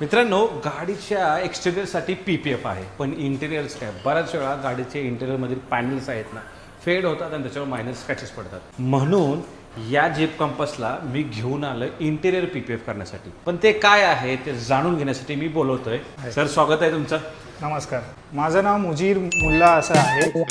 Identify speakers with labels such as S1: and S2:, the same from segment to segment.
S1: मित्रांनो गाडीच्या एक्सटेरियरसाठी P P F आहे पण इंटेरियर्स काय? बऱ्याच वेळा गाडीचे इंटेरियरमधील पॅनल्स आहेत ना फेड होतात आणि त्याच्यावर मायनस स्क्रॅचेस पडतात. म्हणून या जीप कंपसला मी घेऊन आलं इंटेरियर पी पी एफ करण्यासाठी. पण ते काय आहे ते जाणून घेण्यासाठी मी बोलवतोय. सर स्वागत आहे तुमचं.
S2: नमस्कार. माझं नाव मुजीर मुल्ला असं आहे.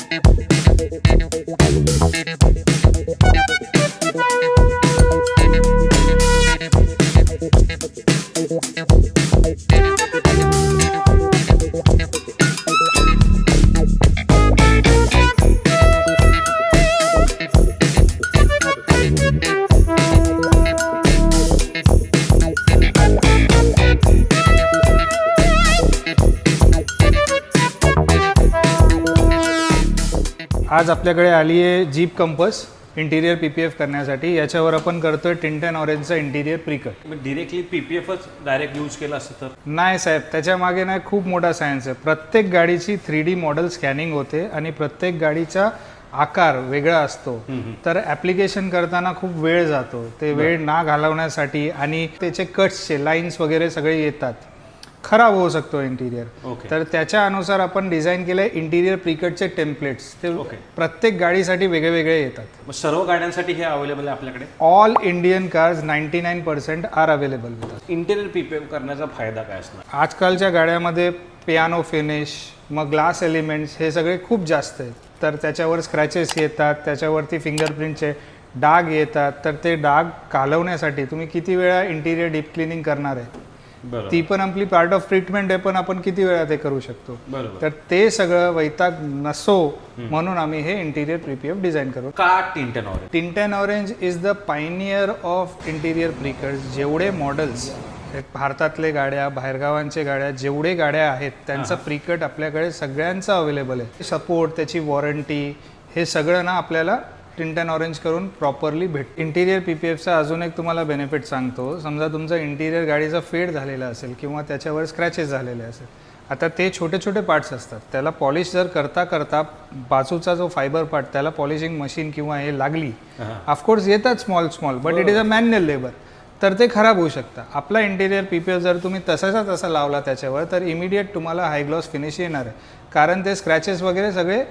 S2: आज आपल्याकडे आली आहे Jeep Compass interior P P F करण्यासाठी. याच्यावर आपण करतोय tint and ऑरेंजचा interior precut
S1: directly P P एफच direct use केलं असतं तर?
S2: नाही साहेब त्याच्यामागे नाही खूप मोठा सायन्स आहे. प्रत्येक गाडीची थ्री डी मॉडेल स्कॅनिंग होते आणि प्रत्येक गाडीचा आकार वेगळा असतो. तर ॲप्लिकेशन करताना खूप वेळ जातो. ते वेळ ना घालवण्यासाठी आणि त्याचे कट्सचे लाईन्स वगैरे सगळे येतात. खराब होऊ शकतो इंटिरियर तर त्याच्या अनुसार आपण डिझाईन केले इंटिरियर प्रिकटचे टेम्पलेट्स ते. प्रत्येक गाडीसाठी वेगळे वेगळे येतात
S1: सर्व गाड्यांसाठी हे अवेलेबल आहे आपल्याकडे?
S2: All Indian cars ninety nine percent are available with
S1: interior P P F करण्याचा फायदा काय असणार?
S2: आजकालच्या गाड्यामध्ये पियानो फिनिश मग ग्लास एलिमेंट्स हे सगळे खूप जास्त आहेत. तर त्याच्यावर स्क्रॅचेस येतात त्याच्यावरती फिंगरप्रिंटचे डाग येतात. तर ते डाग कालवण्यासाठी तुम्ही किती वेळा इंटिरियर डीप क्लिनिंग करणार आहे? ती पण आपली पार्ट ऑफ ट्रीटमेंट आहे पण आपण किती वेळा ते करू शकतो? तर ते सगळं वैताग नसो म्हणून आम्ही हे इंटिरियर प्रिपीएफ डिझाईन करू.
S1: का Tint and Orange
S2: Tint and Orange is the pioneer of interior precuts जेवढे मॉडेल्स भारतातले गाड्या बाहेरगावांचे गाड्या जेवढे गाड्या आहेत त्यांचं प्रिकट आपल्याकडे सगळ्यांचं अवेलेबल आहे. सपोर्ट त्याची वॉरंटी हे सगळं ना आपल्याला टिंट अँड ऑरेंज करून प्रॉपरली भेट. इंटिरियर पी पी एफचा अजून एक तुम्हाला बेनिफिट सांगतो. समजा तुमचं इंटिरियर गाडीचा फेड झालेला असेल किंवा त्याच्यावर स्क्रॅचेस झालेले असेल. आता ते छोटे छोटे पार्ट्स असतात. त्याला पॉलिश जर करता करता बाजूचा जो फायबर पार्ट त्याला पॉलिशिंग मशीन किंवा हे लागली ऑफकोर्स येतात small small but it is a manual labour तर ते खराब होऊ शकतं. आपला इंटिरियर पी पी एफ जर तुम्ही तसाचा तसा लावला त्याच्यावर तर इमिडिएट तुम्हाला हाय ग्लॉस फिनिश येणार आहे. कारण ते स्क्रॅचेस वगैरे सगळे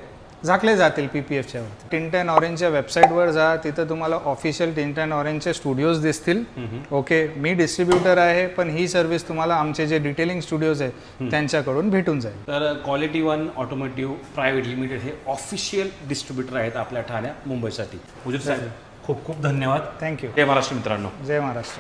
S2: झाकले जातील पी पी एफच्या वर टिंट अँड ऑरेंजच्या वेबसाईटवर जा तिथं तुम्हाला ऑफिशियल टिंट अँड ऑरेंजचे स्टुडिओज दिसतील. ओके मी डिस्ट्रीब्युटर आहे पण ही सर्व्हिस तुम्हाला आमचे जे डिटेलिंग स्टुडिओज आहेत त्यांच्याकडून भेटून जाईल.
S1: तर Quality One Automotive Private Limited हे ऑफिशियल डिस्ट्रीब्युटर आहेत आपल्या ठाण्या मुंबईसाठी. साहेब खूप खूप धन्यवाद.
S2: थँक्यू
S1: जय महाराष्ट्र मित्रांनो.
S2: जय महाराष्ट्र.